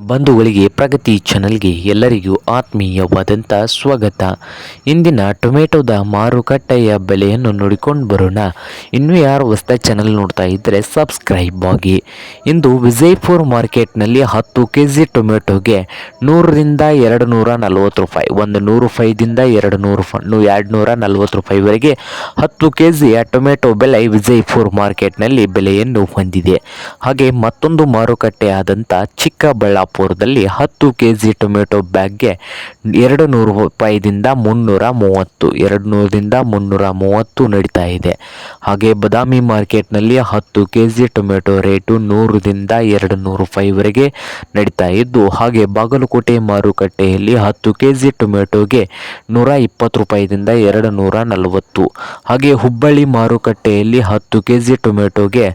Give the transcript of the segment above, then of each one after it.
ಬಂಧುಗಳಿಗೆ ಪ್ರಗತಿ ಚಾನಲ್ಗೆ ಎಲ್ಲರಿಗೂ ಆತ್ಮೀಯವಾದಂಥ ಸ್ವಾಗತ. ಇಂದಿನ ಟೊಮೆಟೊದ ಮಾರುಕಟ್ಟೆಯ ಬೆಲೆಯನ್ನು ನೋಡಿಕೊಂಡು ಬರೋಣ. ಇನ್ನೂ ಯಾರು ಹೊಸ ಚಾನಲ್ ನೋಡ್ತಾ ಇದ್ದರೆ ಸಬ್ಸ್ಕ್ರೈಬ್ ಆಗಿ. ಇಂದು ವಿಜಯಪುರ ಮಾರ್ಕೆಟ್ನಲ್ಲಿ ಹತ್ತು ಕೆ ಜಿ ಟೊಮೆಟೊಗೆ ನೂರರಿಂದ ಎರಡು ನೂರ ನಲವತ್ತು ರೂಪಾಯಿ, ಒಂದು ನೂರು ರೂಪಾಯಿದಿಂದ ಎರಡು ನೂರು ಎರಡು ನೂರ ನಲ್ವತ್ತು ರೂಪಾಯಿವರೆಗೆ ಹತ್ತು ಕೆ ಜಿಯ ಟೊಮೆಟೊ ಬೆಲೆ ವಿಜಯಪುರ ಮಾರ್ಕೆಟ್ನಲ್ಲಿ ಬೆಲೆಯನ್ನು ಹೊಂದಿದೆ. ಹಾಗೆ ಮತ್ತೊಂದು ಮಾರುಕಟ್ಟೆ ಆದಂಥ ಚಿಕ್ಕಬಳ್ಳಾಪುರದಲ್ಲಿ ಹತ್ತು ಕೆ ಜಿ ಟೊಮೆಟೊ ಬ್ಯಾಗ್ಗೆ ಎರಡು ನೂರು ರೂಪಾಯಿದಿಂದ ಮುನ್ನೂರ ಮೂವತ್ತು, ಎರಡು ನೂರದಿಂದ ಮುನ್ನೂರ ಮೂವತ್ತು ನಡೀತಾ ಇದೆ. ಹಾಗೆ ಬದಾಮಿ ಮಾರ್ಕೆಟ್ನಲ್ಲಿ ಹತ್ತು ಕೆ ಜಿ ಟೊಮೆಟೊ ರೇಟು ನೂರರಿಂದ ಎರಡು ನೂರು ರೂಪಾಯಿವರೆಗೆ ನಡೀತಾ ಇದ್ದು, ಹಾಗೆ ಬಾಗಲಕೋಟೆ ಮಾರುಕಟ್ಟೆಯಲ್ಲಿ ಹತ್ತು ಕೆ ಜಿ ಟೊಮೆಟೊಗೆ ನೂರ ಇಪ್ಪತ್ತು ರೂಪಾಯಿದಿಂದ ಎರಡು ನೂರ ನಲವತ್ತು. ಹಾಗೆ ಹುಬ್ಬಳ್ಳಿ ಮಾರುಕಟ್ಟೆಯಲ್ಲಿ ಹತ್ತು ಕೆ ಜಿ ಟೊಮೆಟೊಗೆ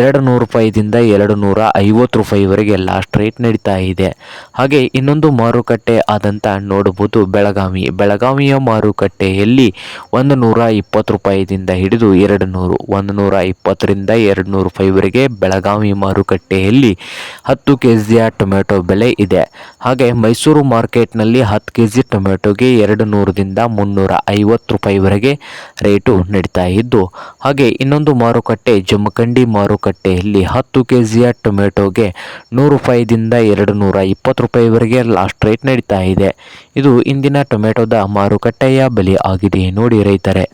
ಎರಡು ನೂರು ರೂಪಾಯಿದಿಂದ ಎರಡು ನೂರ ಐವತ್ತು ರೂಪಾಯಿವರೆಗೆ ಲಾಸ್ಟ್ ರೇಟ್ ನಡೀತಾ ಇದೆ. ಹಾಗೆ ಇನ್ನೊಂದು ಮಾರುಕಟ್ಟೆ ಆದಂತ ನೋಡಬಹುದು. ಬೆಳಗಾವಿ. ಬೆಳಗಾವಿಯ ಮಾರುಕಟ್ಟೆಯಲ್ಲಿ ಒಂದು ನೂರ ಇಪ್ಪತ್ತು ರೂಪಾಯಿದಿಂದ ಹಿಡಿದು ಎರಡು ನೂರು ಒಂದು ನೂರ ಇಪ್ಪತ್ತರಿಂದ ಎರಡು ನೂರು ರೂಪಾಯಿವರೆಗೆ ಬೆಳಗಾವಿ ಮಾರುಕಟ್ಟೆಯಲ್ಲಿ ಹತ್ತು ಕೆ ಜಿಯ ಟೊಮೆಟೊ ಬೆಲೆ ಇದೆ. ಹಾಗೆ ಮೈಸೂರು ಮಾರ್ಕೆಟ್ನಲ್ಲಿ ಹತ್ತು ಕೆ ಜಿ ಟೊಮೆಟೊಗೆ ಎರಡು ನೂರದಿಂದ ಮುನ್ನೂರ ಐವತ್ತು ರೂಪಾಯಿವರೆಗೆ ರೇಟು ನಡೀತಾ ಇದ್ದು, ಹಾಗೆ ಇನ್ನೊಂದು ಮಾರುಕಟ್ಟೆ ಜಮಖಂಡಿ ಮಾರುಕಟ್ಟೆಯಲ್ಲಿ ಹತ್ತು ಕೆ ಜಿಯ ಟೊಮೆಟೊಗೆ ನೂರು ರೂಪಾಯಿದಿಂದ ಎರಡು ನೂರ ಇಪ್ಪತ್ತು ರೂಪಾಯಿವರೆಗೆ ಲಾಸ್ಟ್ ರೇಟ್ ನಡೀತಾ ಇದೆ. ಇದು ಇಂದಿನ ಟೊಮೆಟೊದ ಮಾರುಕಟ್ಟೆಯ ಬೆಲೆ ಆಗಿದೆ, ನೋಡಿ ರೈತರೆ.